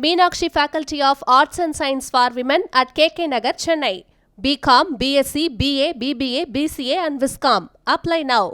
Meenakshi faculty of arts and science for women at K K Nagar Chennai BCom BSc BA BBA BCA and viscom apply now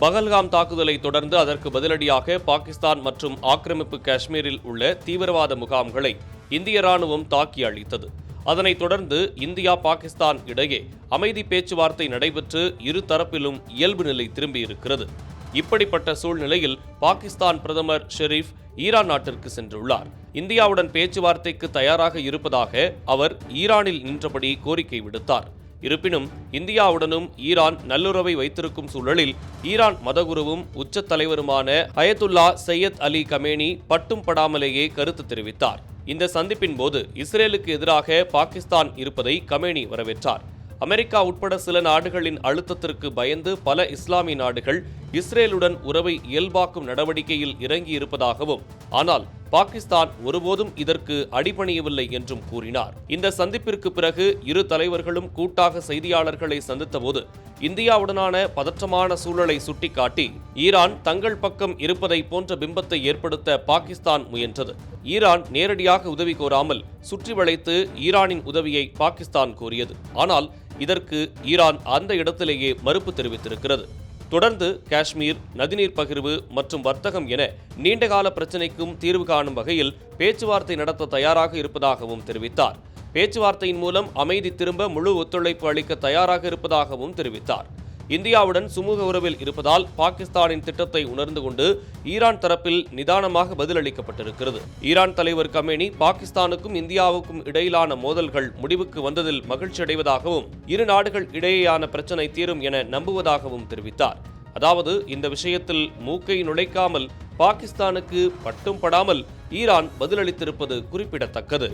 Pahalgam தாக்குதலை தொடர்ந்து அதற்கு பதிலடியாக பாகிஸ்தான் மற்றும் ஆக்கிரமிப்பு காஷ்மீரில் உள்ள தீவிரவாத முகாம்களை இந்திய ராணுவம் தாக்கி அழித்தது அதனைத் தொடர்ந்து இந்தியா பாகிஸ்தான் இடையே அமைதி பேச்சுவார்த்தை நடைபெற்று இரு தரப்பிலும் இயல்பு நிலை திரும்பியிருக்கிறது. இப்படிப்பட்ட சூழ்நிலையில் பாகிஸ்தான் பிரதமர் ஷெரீப் ஈரான் நாட்டிற்கு சென்றுள்ளார். இந்தியாவுடன் பேச்சுவார்த்தைக்கு தயாராக இருப்பதாக அவர் ஈரானில் நின்றபடி கோரிக்கை விடுத்தார். இருப்பினும் இந்தியாவுடனும் ஈரான் நல்லுறவை வைத்திருக்கும் சூழலில் ஈரான் மதகுருவும் உச்ச தலைவருமான ஹயத்துல்லா சையத் அலி கமேனி பட்டும் படாமலேயே கருத்து தெரிவித்தார். இந்த சந்திப்பின் போது இஸ்ரேலுக்கு எதிராக பாகிஸ்தான் இருப்பதை கமேனி வரவேற்றார். அமெரிக்கா உட்பட சில நாடுகளின் அழுத்தத்திற்கு பயந்து பல இஸ்லாமிய நாடுகள் இஸ்ரேலுடன் உறவை இயல்பாக்கும் நடவடிக்கையில் இறங்கி இருப்பதாகவும் ஆனால் பாகிஸ்தான் ஒருபோதும் இதற்கு அடிபணியவில்லை என்றும் கூறினார். இந்த சந்திப்பிற்கு பிறகு இரு தலைவர்களும் கூட்டாக செய்தியாளர்களை சந்தித்தபோது இந்தியாவுடனான பதற்றமான சூழலை சுட்டிக்காட்டி ஈரான் தங்கள் பக்கம் இருப்பதை போன்ற பிம்பத்தை ஏற்படுத்த பாகிஸ்தான் முயன்றது. ஈரான் நேரடியாக உதவி கோராமல் சுற்றி வளைத்து ஈரானின் உதவியை பாகிஸ்தான் கோரியது. ஆனால் இதற்கு ஈரான் அந்த இடத்திலேயே மறுப்பு தெரிவித்திருக்கிறது. தொடர்ந்து காஷ்மீர் நதிநீர் பகிர்வு மற்றும் வர்த்தகம் என நீண்டகால பிரச்சினைக்கும் தீர்வு காணும் வகையில் பேச்சுவார்த்தை நடத்த தயாராக இருப்பதாகவும் தெரிவித்தார். பேச்சுவார்த்தையின் மூலம் அமைதி திரும்ப முழு ஒத்துழைப்பு அளிக்க தயாராக இருப்பதாகவும் தெரிவித்தார். இந்தியாவுடன் சுமூக உறவில் இருப்பதால் பாகிஸ்தானின் திட்டத்தை உணர்ந்து கொண்டு ஈரான் தரப்பில் நிதானமாக பதிலளிக்கப்பட்டிருக்கிறது. ஈரான் தலைவர் கமேனி பாகிஸ்தானுக்கும் இந்தியாவுக்கும் இடையிலான மோதல்கள் முடிவுக்கு வந்ததில் மகிழ்ச்சி அடைவதாகவும் இரு நாடுகள் இடையேயான பிரச்சினை தீரும் என நம்புவதாகவும் தெரிவித்தார். அதாவது இந்த விஷயத்தில் மூக்கை நுழைக்காமல் பாகிஸ்தானுக்கு பட்டும் படாமல் ஈரான் பதிலளித்திருப்பது குறிப்பிடத்தக்கது.